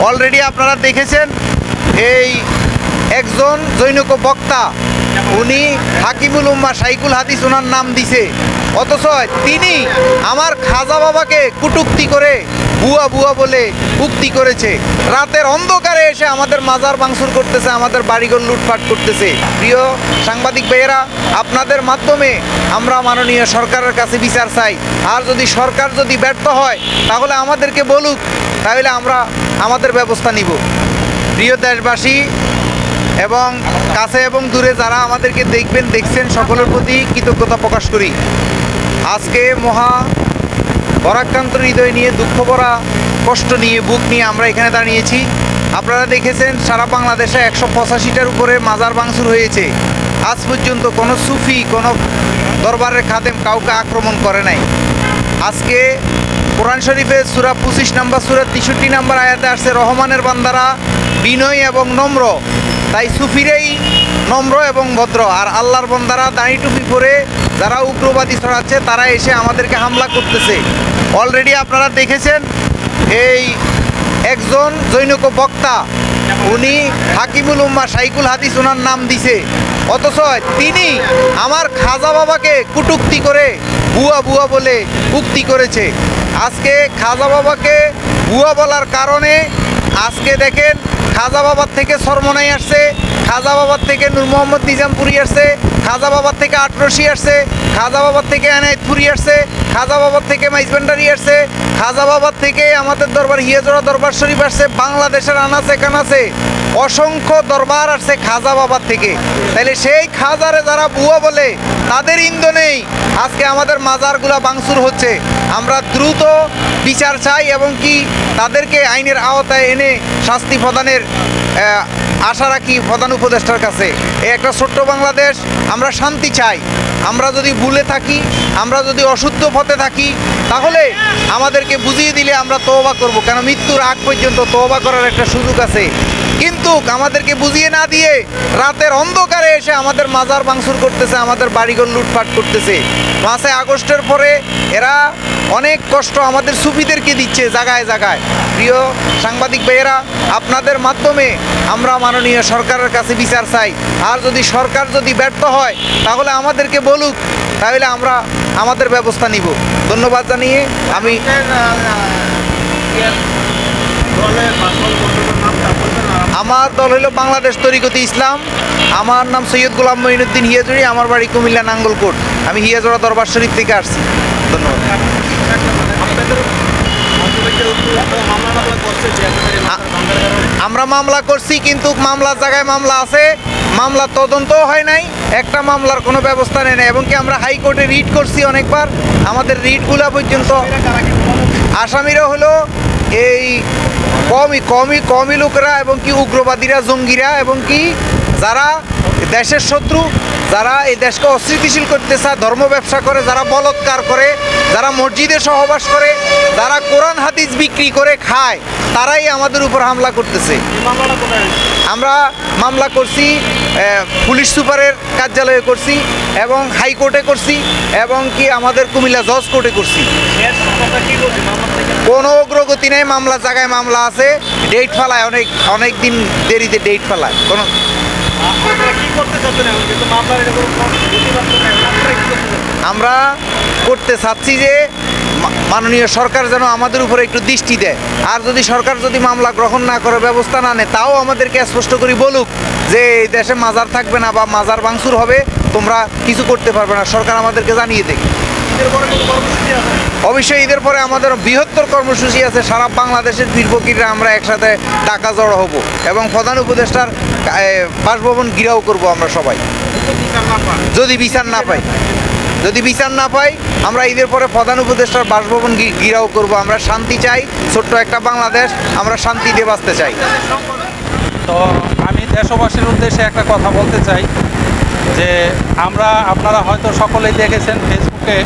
Already আপনারা দেখেছেন এই একজন জৈনক বক্তা উনি হাকিমুল উম্মা সাইকুল হাদিস ওনার নাম দিছে। অথচ তিনি আমার খাজা বাবাকে কুটুক্তি করে বুয়া বুয়া বলে উক্তি করেছে। রাতের অন্ধকারে এসে আমাদের মাজার ভাঙচুর করতেছে, আমাদের বাড়িঘর লুটপাট করতেছে। প্রিয় সাংবাদিক ভাইয়েরা, আপনাদের মাধ্যমে আমরা মাননীয় সরকারের কাছে বিচার চাই। আর যদি সরকার যদি ব্যর্থ হয়, তাহলে আমাদেরকে বলুক, তাহলে আমরা আমাদের ব্যবস্থা নিব। প্রিয় দেশবাসী এবং কাছে এবং দূরে যারা আমাদেরকে দেখবেন, দেখছেন, সকলের প্রতি কৃতজ্ঞতা প্রকাশ করি। আজকে মহা বরাক্রান্ত হৃদয় নিয়ে, দুঃখ ভরা, কষ্ট নিয়ে, বুক নিয়ে আমরা এখানে দাঁড়িয়েছি। আপনারা দেখেছেন, সারা বাংলাদেশে একশো পঁচাশিটার উপরে মাজার ভাঙচুর হয়েছে। আজ পর্যন্ত কোনো সুফি, কোনো দরবারের খাদেম কাউকে আক্রমণ করে নাই। আজকে কোরআন শরীফে সুরা পঁচিশ নাম্বার, সুরা তেষট্টি নাম্বার আয়াতে আসছে, রহমানের বান্দারা বিনয় এবং নম্র তাই সুফিরেই নম্র এবং ভদ্র। আর আল্লাহর বন্দারা দাঁড়ি টুপি পরে যারা উগ্রবাদী ছড়াচ্ছে, তারা এসে আমাদেরকে হামলা করতেছে। অলরেডি আপনারা দেখেছেন, এই একজন জৈনক বক্তা, উনি হাকিমুল উম্মা সাইকুল হাদিস ওনার নাম দিছে। অথচ তিনি আমার খাজা বাবাকে কুটুক্তি করে বুয়া বুয়া বলে উক্তি করেছে। আজকে খাজা বাবাকে বুয়া বলার কারণে আজকে দেখেন খাজা বাবার থেকে সরমনাই আসছে, খাজা বাবার থেকে নূর মোহাম্মদ নিজামপুরি আসছে, খাজা বাবার থেকে আটরশি আসছে খাজা বাবার থেকে এনায়তপুরি আসছে, খাজা বাবার থেকে মাইজবান্ডারি আসছে, খাজা বাবার থেকে আমাদের দরবার হিয়াজোড়া দরবার শরীফ আসছে, বাংলাদেশের আনাচে কানাচে অসংখ্য দরবার আসছে খাজা বাবার থেকে। তাহলে সেই খাজারে যারা বুয়া বলে, তাদের ইন্ধনেই আজকে আমাদের মাজারগুলা বাংসুর হচ্ছে। আমরা দ্রুত বিচার চাই এবং কি তাদেরকে আইনের আওতায় এনে শাস্তি প্রদানের আশা রাখি প্রধান উপদেষ্টার কাছে। এই একটা ছোট্ট বাংলাদেশ, আমরা শান্তি চাই। আমরা যদি ভুলে থাকি, আমরা যদি অশুদ্ধ পথে থাকি, তাহলে আমাদেরকে বুঝিয়ে দিলে আমরা তওবা করব। কেন মৃত্যুর আগ পর্যন্ত তওবা করার একটা সুযোগ আছে। কিন্তু আমাদেরকে বুঝিয়ে না দিয়ে রাতের অন্ধকারে এসে আমাদের মাজার ভাঙচুর করতেছে, আমাদের বাড়িঘর লুটপাট করতেছে। পাঁচে আগস্টের পরে এরা অনেক কষ্ট আমাদের সুফিদেরকে দিচ্ছে জায়গায় জায়গায়। প্রিয় সাংবাদিক ভাইয়েরা, আপনাদের মাধ্যমে আমরা মাননীয় সরকারের কাছে বিচার চাই। আর যদি সরকার যদি ব্যর্থ হয়, তাহলে আমাদেরকে বলুক, তাহলে আমরা আমাদের ব্যবস্থা নিব। ধন্যবাদ জানিয়ে আমি আমার দল হলো বাংলাদেশ তরিকতি ইসলাম। আমার নাম সৈয়দ গোলাম মঈনুদ্দিন হিয়াজুরি, আমার বাড়ি কুমিল্লা নাঙ্গলকোট। আমি হিয়াজোড়া দরবার শরীফ থেকে আসছি। ধন্যবাদ। আমরা মামলা করছি কিন্তু মামলার জায়গায় মামলা আছে। মামলা তদন্ত হয় নাই, একটা মামলার কোনো ব্যবস্থা নেই না এবং কি আমরা হাইকোর্টে রিট করছি অনেকবার, আমাদের রিটগুলা পর্যন্ত আসামিরা হলো এই কমই কমই কমই লোকেরা এবং কি উগ্রবাদীরা, জঙ্গিরা এবং কি যারা দেশের শত্রু যারা এই দেশকে অস্থিতিশীল করতে চায় ধর্ম ব্যবসা করে যারা বলৎকার করে যারা মসজিদে সহবাস করে যারা কোরআন হাদিস বিক্রি করে খায় তারাই আমাদের উপর হামলা করতেছে। আমরা মামলা করছি পুলিশ সুপারের কার্যালয়ে করছি এবং হাইকোর্টে করছি এবং কি আমাদের কুমিল্লা জজ কোর্টে করছি। কোনো? অগ্রগতি নেই মামলা জায়গায় মামলা আছে ডেট ফালায় অনেক অনেক দিন দেরিতে ডেট ফালায়। কোনো আমরা করতে চাচ্ছি যে মাননীয় সরকার যেন আমাদের উপরে একটু দৃষ্টি দেয়। আর যদি সরকার যদি মামলা গ্রহণ না করে, ব্যবস্থা না নেয়, তাও আমাদেরকে স্পষ্ট করে বলুক যে এই দেশে মাজার থাকবে না বা মাজার ভাঙচুর হবে, তোমরা কিছু করতে পারবে না। সরকার আমাদেরকে জানিয়ে দেয় অবশ্যই ঈদের পরে আমাদের বৃহত্তর কর্মসূচি আছে। সারা বাংলাদেশের বীরবকিররা আমরা একসাথে টাকা জড়ো হব এবং প্রধান উপদেষ্টার বাসভবন ঘিরাও করব আমরা সবাই। যদি বিচার না পাই যদি বিচার না পাই আমরা ঈদের পরে প্রধান উপদেষ্টার বাসভবন ঘিরাও করব। আমরা শান্তি চাই ছোট্ট একটা বাংলাদেশ আমরা শান্তিতে বাঁচতে চাই। তো আমি দেশবাসীর উদ্দেশ্যে একটা কথা বলতে চাই যে আমরা আপনারা হয়তো সকলেই দেখেছেন ফেসবুকে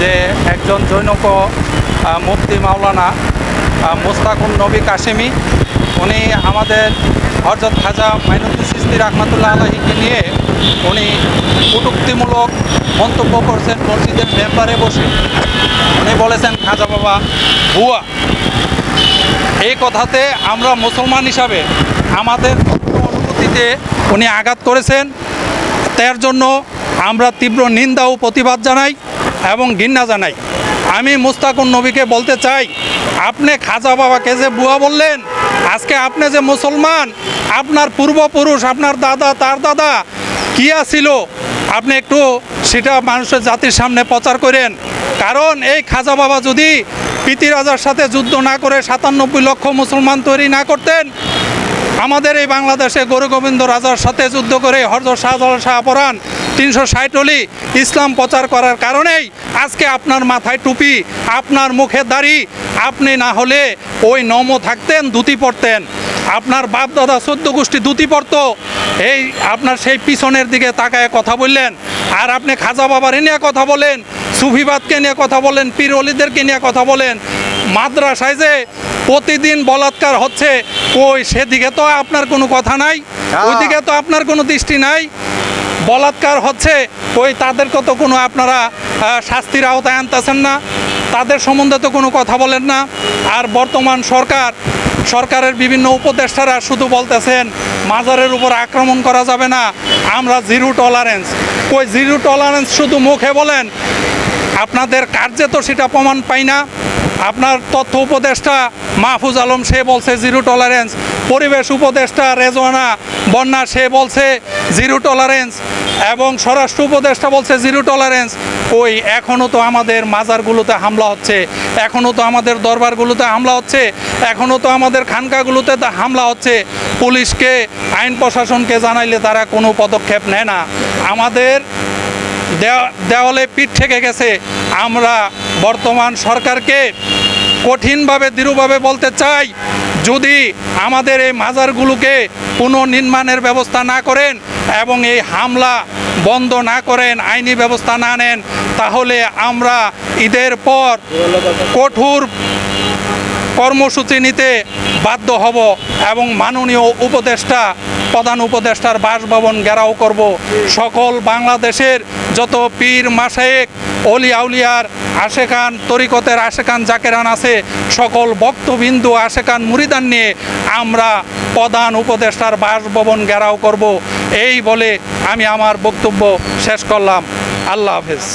যে একজন জৈনক মুফতি মাওলানা আহ, মোস্তাকুর নবী কাশেমি উনি আমাদের হরজত খাজা মাইনুদ্দিন সিস্তি রহমতুল্লাহ আলহীকে নিয়ে উনি কটুক্তিমূলক মন্তব্য করছেন মসজিদের মেম্বারে বসে। উনি বলেছেন, খাজা বাবা, ভুয়া। এই কথাতে আমরা মুসলমান হিসাবে আমাদের অনুভূতিতে উনি আঘাত করেছেন। তার জন্য আমরা তীব্র নিন্দা ও প্রতিবাদ জানাই এবং ঘৃণা জানাই। আমি মুস্তাকুন নবীকে বলতে চাই, আপনি খাজা বাবাকে যে বুয়া বললেন আজকে আপনি যে মুসলমান, আপনার পূর্বপুরুষ, আপনার দাদা, তার দাদা, কি ছিল আপনি একটু সেটা মানুষের জাতির সামনে প্রচার করেন। কারণ এই খাজা বাবা যদি পিতিরাজার সাথে যুদ্ধ না করে সাতানব্বই লক্ষ মুসলমান তৈরি না করতেন, আমাদের এই বাংলাদেশে গরু গোবিন্দ রাজার সাথে যুদ্ধ করে হরজর শাহজালাল শাহ পরান তিনশো ষাটলি ইসলাম প্রচার করার কারণেই আজকে আপনার মাথায় টুপি আপনার মুখে দাড়ি আপনি না হলে ওই নম থাকতেন ধুতি পরতেন। আপনার বাপ দাদা চোদ্দ গোষ্ঠী ধুতি পরতো। এই আপনার সেই পিছনের দিকে তাকায় কথা বললেন। আর আপনি খাজা বাবার নিয়ে কথা বলেন সুফিবাদকে নিয়ে কথা বলেন পীর অলিদেরকে নিয়ে কথা বলেন। মাদ্রাসায় যে প্রতিদিন বলাৎকার হচ্ছে ওই সেদিকে তো আপনার কোনো কথা নাই ওইদিকে তো আপনার কোনো দৃষ্টি নাই। বলাৎকার হচ্ছে, ওই তাদেরকে তো কোনো আপনারা শাস্তির আওতায় আনতেছেন না, তাদের সম্বন্ধে তো কোনো কথা বলেন না। আর বর্তমান সরকার, সরকারের বিভিন্ন উপদেষ্টারা শুধু বলতেছেন, মাজারের উপর আক্রমণ করা যাবে না, আমরা জিরো টলারেন্স ওই জিরো টলারেন্স শুধু মুখে বলেন, আপনাদের কার্যে তো সেটা প্রমাণ পাই না আপনার তথ্য উপদেষ্টা মাহফুজ আলম, সে বলছে জিরো টলারেন্স পরিবেশ উপদেষ্টা রেজওয়ানা বন্যা, সে বলছে জিরো টলারেন্স এবং স্বরাষ্ট্র উপদেষ্টা বলছে জিরো টলারেন্স ওই এখনও তো আমাদের মাজারগুলোতে হামলা হচ্ছে। এখনও তো আমাদের দরবারগুলোতে হামলা হচ্ছে। এখনও তো আমাদের খানকাগুলোতে হামলা হচ্ছে। পুলিশকে, আইন প্রশাসনকে জানাইলে তারা কোনো পদক্ষেপ নেয় না। আমাদের দেওয়া- দেওয়ালে পিঠ থেকে গেছে। আমরা বর্তমান সরকারকে কঠিনভাবে, দৃঢ়ভাবে বলতে চাই, যদি আমাদের এই মাজারগুলোকে পুনর্নির্মাণের ব্যবস্থা না করেন এবং এই হামলা বন্ধ না করেন, আইনি ব্যবস্থা না নেন, তাহলে আমরা ঈদের পর কঠোর কর্মসূচি নিতে বাধ্য হব এবং মাননীয় উপদেষ্টা, প্রধান উপদেষ্টার বাসভবন ঘেরাও করব। সকল বাংলাদেশের যত পীর মাসায়েক অলি আউলিয়ার আশেকান তরিকতের আশেকান জাকেরান আছে, সকল বক্তবিন্দু আশেকান মুরিদান নিয়ে আমরা প্রধান উপদেষ্টার বাসভবন ঘেরাও করব। এই বলে আমি আমার বক্তব্য শেষ করলাম। আল্লাহ হাফেজ।